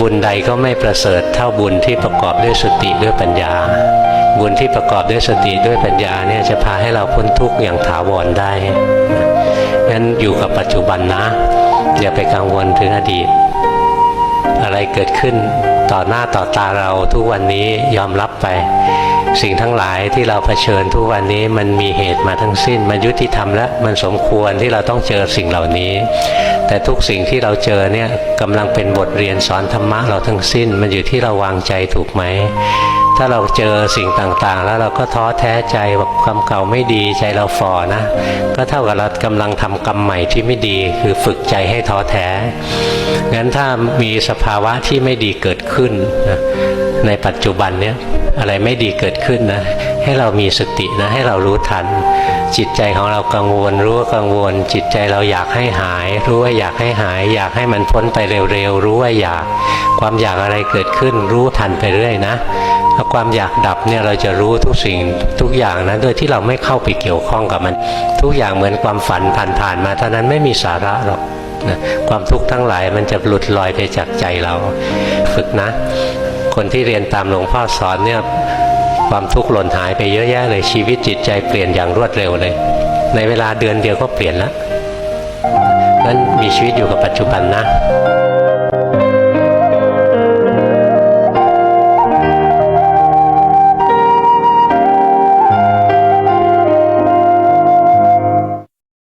บุญใดก็ไม่ประเสริฐเท่าบุญที่ประกอบด้วยสติด้วยปัญญา บุญที่ประกอบด้วยสติด้วยปัญญาเนี่ยจะพาให้เราพ้นทุกข์อย่างถาวรได้งั้นอยู่กับปัจจุบันนะ อย่าไปกังวลถึงอดีต อะไรเกิดขึ้นต่อหน้าต่อตาเราทุกวันนี้ยอมรับไป สิ่งทั้งหลายที่เราเผชิญทุกวันนี้มันมีเหตุมาทั้งสิ้น มันยุติธรรมและมันสมควรที่เราต้องเจอสิ่งเหล่านี้ แต่ทุกสิ่งที่เราเจอเนี่ยกำลังเป็นบทเรียนสอนธรรมะเราทั้งสิ้น มันอยู่ที่เราวางใจถูกไหม ถ้าเราเจอสิ่งต่างๆ แล้วเราก็ท้อแท้ใจว่าความเก่าไม่ดีใจเราฝ่อนะ ก็เท่ากับเรากำลังทำกรรมใหม่ที่ไม่ดีคือฝึกใจให้ท้อแท้งั้นถ้ามีสภาวะที่ไม่ดีเกิดขึ้นนะในปัจจุบันเนี้ยอะไรไม่ดีเกิดขึ้นนะให้เรามีสตินะให้เรารู้ทัน จิตใจของเรากังวลรู้ว่ากังวล จิตใจเราอยากให้หาย รู้ว่าอยากให้หาย อยากให้มันพ้นไปเร็วๆรู้ว่าอยาก ความอยากอะไรเกิดขึ้น รู้ทันไปเรื่อยนะ ถ้าความอยากดับเนี่ยเราจะรู้ทุกสิ่งทุกอย่างนะโดยที่เราไม่เข้าไปเกี่ยวข้องกับมัน ทุกอย่างเหมือนความฝันผ่านๆมาเท่านั้นไม่มีสาระหรอกนะความทุกข์ทั้งหลายมันจะหลุดลอยไปจากใจเราฝึกนะ คนที่เรียนตามหลวงพ่อสอนเนี่ยความทุกข์หล่นหายไปเยอะแยะเลยชีวิตจิตใจเปลี่ยนอย่างรวดเร็วเลย ในเวลาเดือนเดียวก็เปลี่ยนแล้วนั้นมีชีวิตอยู่กับปัจจุบันนะ